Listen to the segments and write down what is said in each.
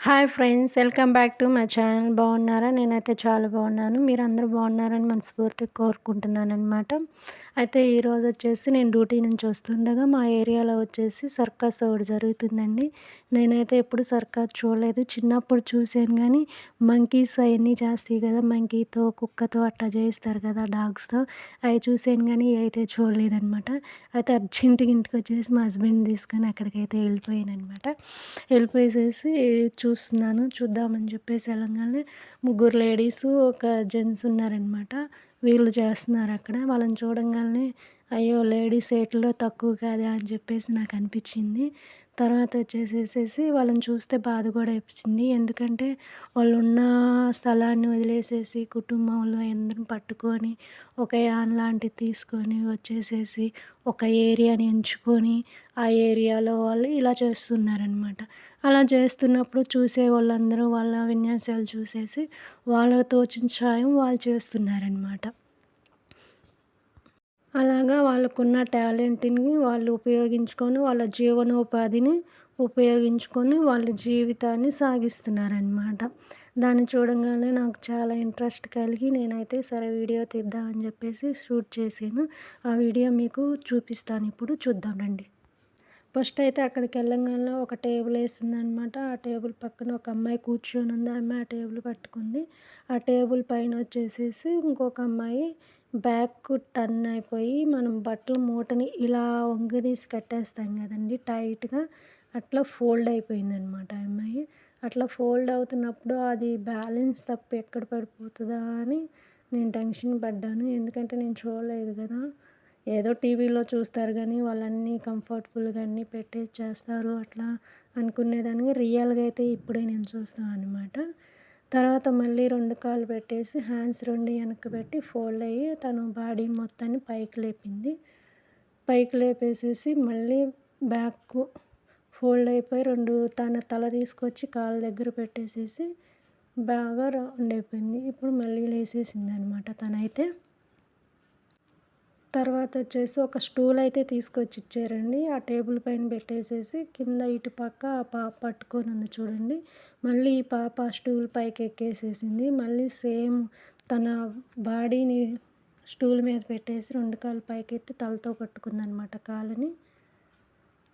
Hi friends welcome back to my channel. బాగున్నారా? నేనైతే చాలా బాగున్నాను. మీరు అందరూ బాగున్నారని మనస్ఫూర్తిగా కోరుకుంటున్నాను అనమాట అయితే ఈరోజు వచ్చేసి నేను డ్యూటీ నుంచి వస్తుండగా మా ఏరియాలో వచ్చేసి సర్కస్ ఒకటి జరుగుతుందండి. నేనైతే ఎప్పుడు సర్కస్ చూడలేదు. చిన్నప్పుడు చూసాను కానీ మంకీస్ అవన్నీ చేస్తాయి కదా మంకీతో కుక్కతో అట్లా చేయిస్తారు కదా డాగ్స్తో. అవి చూసాను కానీ అయితే చూడలేదనమాట అయితే అర్జెంటుగా ఇంటికి వచ్చేసి మా హస్బెండ్ తీసుకొని అక్కడికైతే వెళ్ళిపోయాను అనమాట వెళ్ళిపోయేసేసి చూ చూస్తున్నాను చూద్దామని చెప్పేసి వెళ్ళంగానే ముగ్గురు లేడీస్ ఒక జెంట్స్ ఉన్నారనమాట వీళ్ళు చేస్తున్నారు అక్కడ. వాళ్ళని చూడంగానే అయ్యో లేడీస్ ఏట్లో తక్కువ కాదా అని చెప్పేసి నాకు అనిపించింది. తర్వాత వచ్చేసేసేసి వాళ్ళని చూస్తే బాధ కూడా అనిపించింది ఎందుకంటే వాళ్ళు ఉన్న స్థలాన్ని వదిలేసేసి కుటుంబంలో అందరం పట్టుకొని ఒక యాన్ లాంటిది తీసుకొని వచ్చేసేసి ఒక ఏరియాని ఎంచుకొని ఆ ఏరియాలో వాళ్ళు ఇలా చేస్తున్నారనమాట అలా చేస్తున్నప్పుడు చూసే వాళ్ళందరూ వాళ్ళ విన్యాసాలు చూసేసి వాళ్ళతో తోచిన సాయం వాళ్ళు చేస్తున్నారనమాట అలాగా వాళ్ళకున్న టాలెంట్ని వాళ్ళు ఉపయోగించుకొని వాళ్ళ జీవనోపాధిని ఉపయోగించుకొని వాళ్ళ జీవితాన్ని సాగిస్తున్నారనమాట దాన్ని చూడంగానే నాకు చాలా ఇంట్రెస్ట్ కలిగి నేనైతే సరే వీడియో తీద్దామని చెప్పేసి షూట్ చేసాను ఆ వీడియో మీకు చూపిస్తాను. ఇప్పుడు చూద్దాం రండి. ఫస్ట్ అయితే అక్కడికి వెళ్ళంగానే ఒక టేబుల్ వేసిందనమాట ఆ టేబుల్ పక్కన ఒక అమ్మాయి కూర్చొని ఉంది ఆ అమ్మాయి ఆ టేబుల్ పట్టుకుంది. ఆ టేబుల్ పైన వచ్చేసేసి ఇంకొక అమ్మాయి బ్యాక్ టర్న్ అయిపోయి మనం బట్టల మూటని ఇలా వంగదీసి కట్టేస్తాం కదండి. టైట్గా అట్లా ఫోల్డ్ అయిపోయింది అనమాట అమ్మాయి. అట్లా ఫోల్డ్ అవుతున్నప్పుడు అది బ్యాలెన్స్ తప్ప ఎక్కడ పడిపోతుందా అని నేను టెన్షన్ పడ్డాను. ఎందుకంటే నేను చూడలేదు కదా. ఏదో టీవీలో చూస్తారు కానీ వాళ్ళన్నీ కంఫర్టబుల్గా అన్నీ పెట్టేసి చేస్తారు అట్లా అనుకునేదాన్ని. రియల్గా అయితే ఇప్పుడే నేను చూస్తాను అనమాట తర్వాత మళ్ళీ రెండు కాళ్ళు పెట్టేసి హ్యాండ్స్ రెండు వెనక్కి పెట్టి ఫోల్డ్ అయ్యి తను బాడీ మొత్తాన్ని పైకి లేపింది. పైకి లేపేసేసి మళ్ళీ బ్యాక్ ఫోల్డ్ అయిపోయి రెండు తన తల తీసుకొచ్చి కాళ్ళ దగ్గర పెట్టేసేసి బాగా రౌండ్ అయిపోయింది. ఇప్పుడు మళ్ళీ లేసేసింది అనమాట తనైతే. తర్వాత వచ్చేసి ఒక స్టూల్ అయితే తీసుకొచ్చి ఇచ్చారండి ఆ టేబుల్ పైన పెట్టేసేసి కింద ఇటు పక్క ఆ పాప పట్టుకొని ఉంది చూడండి. మళ్ళీ ఈ పాప ఆ స్టూల్ పైకి ఎక్కేసేసింది మళ్ళీ సేమ్ తన బాడీని స్టూల్ మీద పెట్టేసి రెండు కాళ్ళు పైకి ఎత్తి తలతో కట్టుకుందనమాట కాళ్ళని.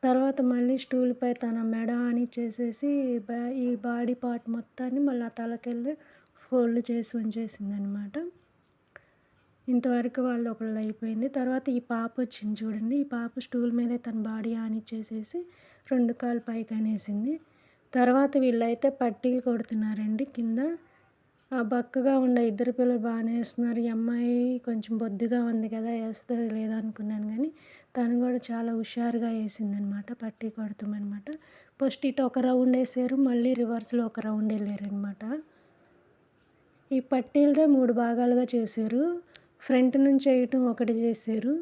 తర్వాత మళ్ళీ స్టూల్ పై తన మెడ అని చేసేసి ఈ బాడీ పార్ట్ మొత్తాన్ని మళ్ళీ ఆ తలకెళ్ళి ఫోల్డ్ చేసి ఉంచేసింది అనమాట ఇంతవరకు వాళ్ళు ఒకళ్ళు అయిపోయింది. తర్వాత ఈ పాప వచ్చింది చూడండి. ఈ పాప స్టూల్ మీదే తన బాడీ ఆనిచ్చేసేసి రెండు కాలు పైకి అనేసింది. తర్వాత వీళ్ళైతే పట్టీలు కొడుతున్నారండి కింద. ఆ బక్కగా ఉండే ఇద్దరు పిల్లలు బాగానే వేస్తున్నారు. ఈ అమ్మాయి కొంచెం బొద్దుగా ఉంది కదా వేస్తుంది లేదా అనుకున్నాను కానీ తను కూడా చాలా హుషారుగా వేసిందనమాట పట్టీ కొడతామన్నమాట ఫస్ట్ ఇటు ఒక రౌండ్ వేసారు మళ్ళీ రివర్స్లో ఒక రౌండ్ వెళ్ళారనమాట. ఈ పట్టీలదే మూడు భాగాలుగా చేశారు. ఫ్రంట్ నుంచి వేయటం ఒకటి చేశారు.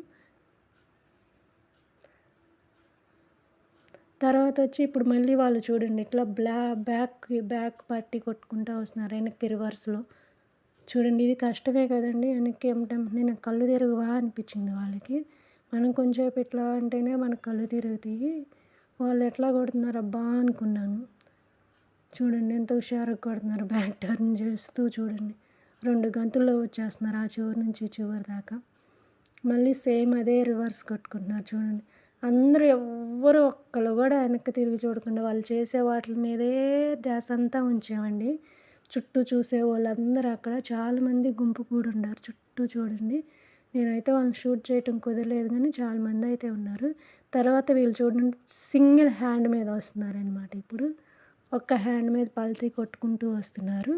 తర్వాత వచ్చి ఇప్పుడు మళ్ళీ వాళ్ళు చూడండి ఇట్లా బ్లా బ్యాక్ బ్యాక్ పార్టీ కొట్టుకుంటూ వస్తున్నారు వెనక్కి రివర్స్లో. చూడండి ఇది కష్టమే కదండి. వెనక్కి ఏమిటం నేను కళ్ళు తిరుగువా అనిపించింది వాళ్ళకి. మనం కొంచెం ఇట్లా అంటేనే మనకు కళ్ళు తిరుగుతాయి. వాళ్ళు ఎట్లా కొడుతున్నారు అబ్బా అనుకున్నాను. చూడండి ఎంత హుషారుగా కొడుతున్నారు బ్యాక్ టర్న్ చేస్తూ చూడండి. రెండు గంతుల్లో వచ్చేస్తున్నారు ఆ చివరి నుంచి చివరి దాకా. మళ్ళీ సేమ్ అదే రివర్స్ కొట్టుకుంటున్నారు చూడండి. అందరూ ఎవ్వరు ఒక్కరు కూడా వెనక్కి తిరిగి చూడకుండా వాళ్ళు చేసే వాటి మీదే ధ్యాస అంతా ఉంచామండి చుట్టూ చూసే వాళ్ళందరూ అక్కడ. చాలామంది గుంపు కూడా ఉన్నారు చుట్టూ చూడండి. నేనైతే వాళ్ళని షూట్ చేయటం కుదరలేదు కానీ చాలామంది అయితే ఉన్నారు. తర్వాత వీళ్ళు చూడండి సింగిల్ హ్యాండ్ మీద వస్తున్నారనమాట ఇప్పుడు. ఒక్క హ్యాండ్ మీద పల్తీ కొట్టుకుంటూ వస్తున్నారు.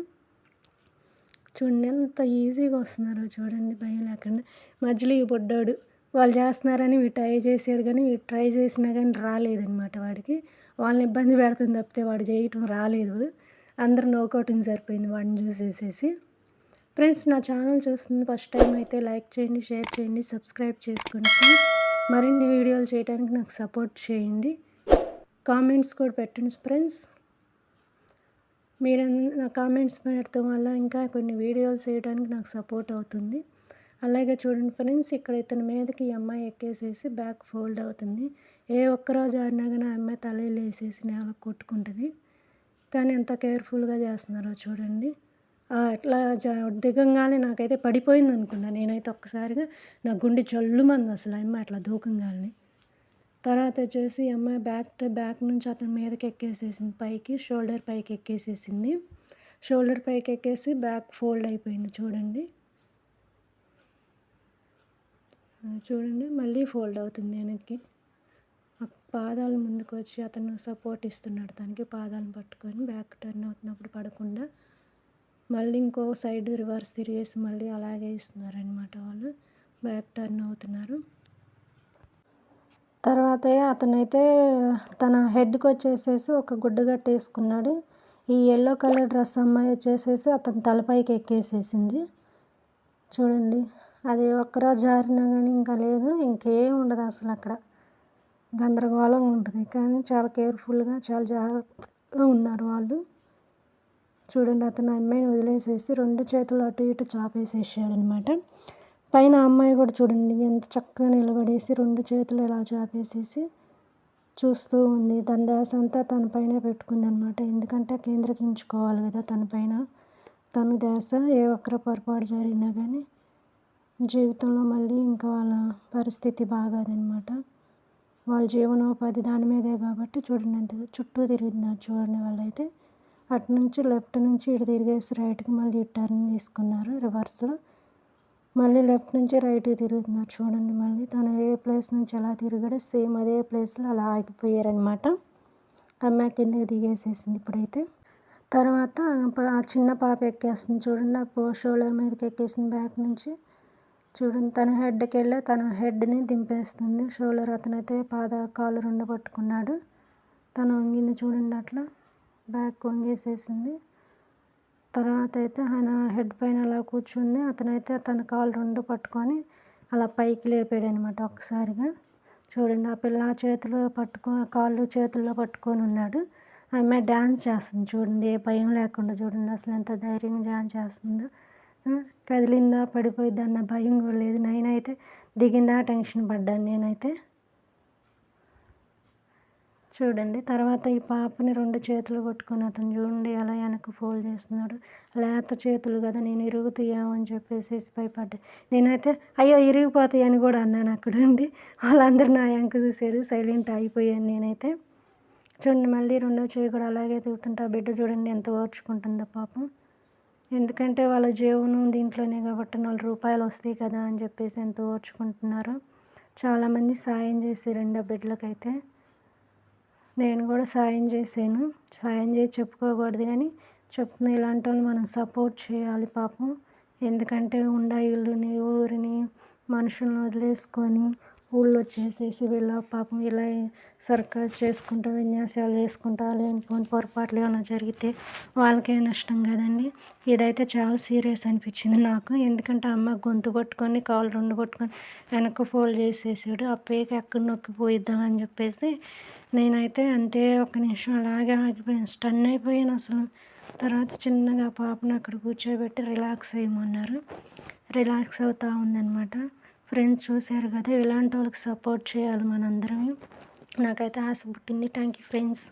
చూడండి ఎంత ఈజీగా వస్తున్నారో చూడండి భయం లేకుండా. మధ్యలో ఈ బొడ్డాడు వాళ్ళు చేస్తున్నారని వీడు ట్రై చేసాడు కానీ వీడు ట్రై చేసినా కానీ రాలేదనమాట వాడికి. వాళ్ళని ఇబ్బంది పెడుతుంది తప్పితే వాడు చేయటం రాలేదు. అందరూ నోకౌటింగ్ సరిపోయింది వాడిని చూసేసేసి. ఫ్రెండ్స్ నా ఛానల్ చూస్తుంది. ఫస్ట్ టైం అయితే లైక్ చేయండి షేర్ చేయండి సబ్స్క్రైబ్ చేసుకోండి. మరిన్ని వీడియోలు చేయడానికి నాకు సపోర్ట్ చేయండి. కామెంట్స్ కూడా పెట్టండి ఫ్రెండ్స్ మీరు నా కామెంట్స్ పెట్టడం వల్ల ఇంకా కొన్ని వీడియోలు చేయడానికి నాకు సపోర్ట్ అవుతుంది. అలాగే చూడండి ఫ్రెండ్స్ ఇక్కడ ఇతని మీదకి ఈ అమ్మాయి ఎక్కేసేసి బ్యాక్ ఫోల్డ్ అవుతుంది. ఏ ఒక్కరోజు ఆడినా కానీ ఆ అమ్మాయి తల వేసేసి నేల కొట్టుకుంటుంది. కానీ ఎంత కేర్ఫుల్గా చేస్తున్నారో చూడండి. అట్లా జ దిగంగానే నాకైతే పడిపోయింది అనుకున్నా నేనైతే ఒక్కసారిగా నా గుండె జల్లుమంది అసలు అమ్మ అట్లా దూకంగానే. తర్వాత వచ్చేసి అమ్మాయి బ్యాక్ బ్యాక్ నుంచి అతని మీదకి ఎక్కేసేసింది పైకి షోల్డర్ పైకి ఎక్కేసేసింది. షోల్డర్ పైకి ఎక్కేసి బ్యాక్ ఫోల్డ్ అయిపోయింది చూడండి. చూడండి మళ్ళీ ఫోల్డ్ అవుతుంది వెనక్కి. పాదాలు ముందుకు వచ్చి అతను సపోర్ట్ ఇస్తున్నాడు తనకి పాదాలను పట్టుకొని బ్యాక్ టర్న్ అవుతున్నప్పుడు పడకుండా మళ్ళీ ఇంకో సైడ్ రివర్స్ తిరిగేసి మళ్ళీ అలాగే ఇస్తున్నారు అనమాట వాళ్ళు. బ్యాక్ టర్న్ అవుతున్నారు. తర్వాత అతనైతే తన హెడ్కి వచ్చేసేసి ఒక గుడ్డ కట్టేసుకున్నాడు. ఈ ఎల్లో కలర్ డ్రెస్ అమ్మాయి వచ్చేసేసి అతని తలపైకి ఎక్కేసేసింది. చూడండి అది ఒక్కరో జారినా కానీ ఇంకా లేదు ఇంకేం ఉండదు అసలు అక్కడ. గందరగోళం ఉంటుంది. కానీ చాలా కేర్ఫుల్గా చాలా జాగ్రత్తగా ఉన్నారు వాళ్ళు. చూడండి అతను అమ్మాయిని వదిలేసేసి రెండు చేతులు అటు ఇటు చాపేసేసాడు అనమాట పైన అమ్మాయి కూడా చూడండి ఎంత చక్కగా నిలబడేసి రెండు చేతులు ఇలా చాపేసేసి చూస్తూ ఉంది. తన ధ్యాస అంతా తన పైన పెట్టుకుంది అనమాట ఎందుకంటే కేంద్రీకరించుకోవాలి కదా తన పైన. తన ధ్యాస ఏ ఒక్కర పొరపాటు జరిగినా కానీ జీవితంలో మళ్ళీ ఇంకా వాళ్ళ పరిస్థితి బాగాదనమాట. వాళ్ళ జీవనోపాధి దాని మీదే కాబట్టి చూడండి ఎంత చుట్టూ తిరుగుతున్నారు చూడండి వాళ్ళైతే. అటు నుంచి లెఫ్ట్ నుంచి ఇటు తిరిగేసి రైట్కి మళ్ళీ టర్న్ తీసుకున్నారు రివర్స్లో. మళ్ళీ లెఫ్ట్ నుంచి రైట్కి తిరుగుతున్నారు చూడండి మళ్ళీ. తను ఏ ప్లేస్ నుంచి ఎలా తిరిగాడో సేమ్ అదే ప్లేస్లో అలా ఆగిపోయారనమాట అమ్మాయి కిందకి దిగేసేసింది ఇప్పుడైతే. తర్వాత ఆ చిన్న పాప ఎక్కేస్తుంది చూడండి. ఆ పో షోల్డర్ మీదకి ఎక్కేసింది బ్యాక్ నుంచి. చూడండి తన హెడ్కి వెళ్ళి తన హెడ్ని దింపేస్తుంది. షోల్డర్ అతనైతే పాద కాలు రెండు పట్టుకున్నాడు. తను వంగింది చూడండి అట్లా. బ్యాక్ వంగేసేసింది. తర్వాత అయితే ఆయన హెడ్ పైన అలా కూర్చుంది. అతనైతే తన కాళ్ళు రెండు పట్టుకొని అలా పైకి లేపాడు అనమాట ఒక్కసారిగా. చూడండి ఆ పిల్ల చేతులు పట్టుకో కాళ్ళు చేతుల్లో పట్టుకొని ఉన్నాడు. ఆమె డ్యాన్స్ చేస్తుంది చూడండి ఏ భయం లేకుండా చూడండి అసలు ఎంత ధైర్యంగా డ్యాన్స్ చేస్తుందో. కదిలిందా పడిపోయిందా అన్న భయం కూడా లేదు. నేనైతే దిగిందా టెన్షన్ పడ్డాను నేనైతే. చూడండి. తర్వాత ఈ పాపని రెండు చేతులు పట్టుకొని అతను చూడండి అలా వెనక్కి ఫోల్డ్ చేస్తున్నాడు. లేత చేతులు కదా నేను ఇరుగుతాయేమో అని చెప్పేసి భయపడ్డా నేనైతే అయ్యో ఇరిగిపోతాయి అని కూడా అన్నాను అక్కడ ఉండి వాళ్ళందరూ నా వెనక చూసారు సైలెంట్ అయిపోయాను నేనైతే. చూడండి మళ్ళీ రెండో చేయి కూడా అలాగే ఆ బిడ్డ చూడండి ఎంత ఓర్చుకుంటుందో పాపం. ఎందుకంటే వాళ్ళ జీవనం దీంట్లోనే కాబట్టి నాలుగు రూపాయలు వస్తాయి కదా అని చెప్పేసి ఎంత ఓర్చుకుంటున్నారు. చాలామంది సాయం చేసి ఆ బిడ్డలకైతే. నేను కూడా సాయం చేశాను. సాయం చేసి చెప్పుకోకూడదు కానీ చెప్తున్న ఇలాంటి వాళ్ళు మనం సపోర్ట్ చేయాలి పాపం. ఎందుకంటే ఉండ ఇల్లుని ఊరిని మనుషులను వదిలేసుకొని ఊళ్ళో వచ్చేసేసి వీళ్ళ పాపం ఇలా సర్కస్ చేసుకుంటా విన్యాసాలు చేసుకుంటా లేనిపోని పొరపాట్లు ఏమైనా జరిగితే వాళ్ళకే నష్టం కదండి. ఇదైతే చాలా సీరియస్ అనిపించింది నాకు. ఎందుకంటే అమ్మ గొంతు పట్టుకొని కాళ్ళు రెండు పట్టుకొని వెనక్కి ఫోల్డ్ చేసేసాడు. ఆ పేక ఎక్కడ నొక్కిపోయిద్దాం అని చెప్పేసి నేనైతే అంతే ఒక నిమిషం అలాగే ఆగిపోయాను. స్టన్ అయిపోయాను అసలు. తర్వాత చిన్నగా పాపను అక్కడ కూర్చోబెట్టి రిలాక్స్ అయ్యమన్నారు రిలాక్స్ అవుతూ ఉందన్నమాట. ఫ్రెండ్స్ చూశారు కదా ఇలాంటి వాళ్ళకి సపోర్ట్ చేయాలి మనందరం నాకైతే ఆశ పుట్టింది. Thank you friends.